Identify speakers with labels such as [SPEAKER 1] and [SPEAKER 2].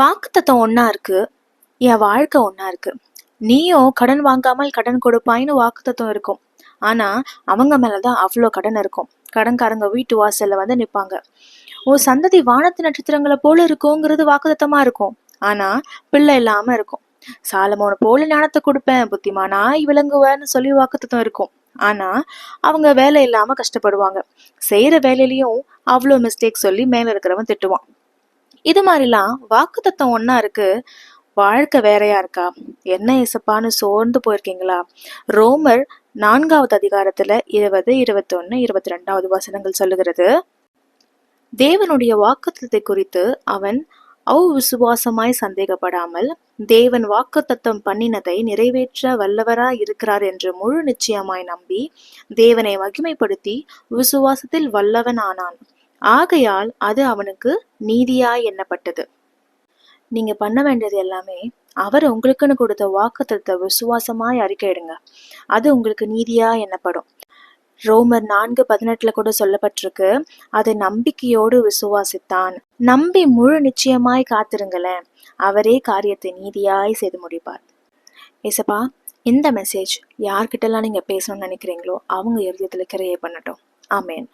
[SPEAKER 1] வாக்குத்தத்தம் ஒன்றா இருக்கு. என் வாழ்க்கை ஒன்றா இருக்கு. நீயும் கடன் வாங்காமல் கடன் கொடுப்பாயின்னு வாக்குத்தத்தம் இருக்கும். ஆனால் அவங்க மேலே தான் அவ்வளோ கடன் இருக்கும். கடன்காரங்க வீட்டு வாசலில் வந்து நிற்பாங்க உன் சந்ததி வானத்து நட்சத்திரங்களை போல இருக்குங்கிறது வாக்குத்தத்தமா இருக்கும். ஆனால் பிள்ளை இல்லாமல் இருக்கும். சாலமோன போல ஞானத்தை கொடுப்பேன் புத்திமானாய் விளங்குவேன்னு சொல்லி வாக்குத்தத்தம் இருக்கும். ஆனால் அவங்க வேலை இல்லாமல் கஷ்டப்படுவாங்க. செய்கிற வேலையிலையும் அவ்வளோ மிஸ்டேக் சொல்லி மேலே இருக்கிறவன் திட்டுவான். இது மாதிரிலாம் வாக்குத்தத்தம் ஒன்றா இருக்கு. வாழ்க்கை வேறையா இருக்கா? என்ன இசப்பான்னு சோர்ந்து போயிருக்கீங்களா? ரோமர் நான்காவது அதிகாரத்துல இருபது இருபத்தொன்னு இருபத்தி ரெண்டாவது வசனங்கள் சொல்லுகிறது. தேவனுடைய வாக்குத்தத்தை குறித்து அவன் அவ்விசுவாசமாய் சந்தேகப்படாமல் தேவன் வாக்குத்தத்தம் பண்ணினதை நிறைவேற்ற வல்லவராய் இருக்கிறார் என்று முழு நிச்சயமாய் நம்பி தேவனை மகிமைப்படுத்தி விசுவாசத்தில் வல்லவன் ஆனான் ஆகையால் அது அவனுக்கு நீதியாய் எண்ணப்பட்டது. நீங்க பண்ண வேண்டியது எல்லாமே அவர் உங்களுக்குன்னு கொடுத்த வாக்குத்தத்தை விசுவாசமாய் அறிக்கையிடுங்க அது உங்களுக்கு நீதியா எண்ணப்படும். ரோமர் நான்கு பதினெட்டுல கூட சொல்லப்பட்டிருக்கு அதை நம்பிக்கையோடு விசுவாசித்தான். நம்பி முழு நிச்சயமாய் காத்திருங்களேன் அவரே காரியத்தை நீதியாய் செய்து முடிப்பார். ஏசப்பா இந்த மெசேஜ் யார்கிட்டலாம் நீங்க பேசணும்னு நினைக்கிறீங்களோ அவங்க இறுதியத்தில் கிரையே பண்ணட்டும். ஆமேன்.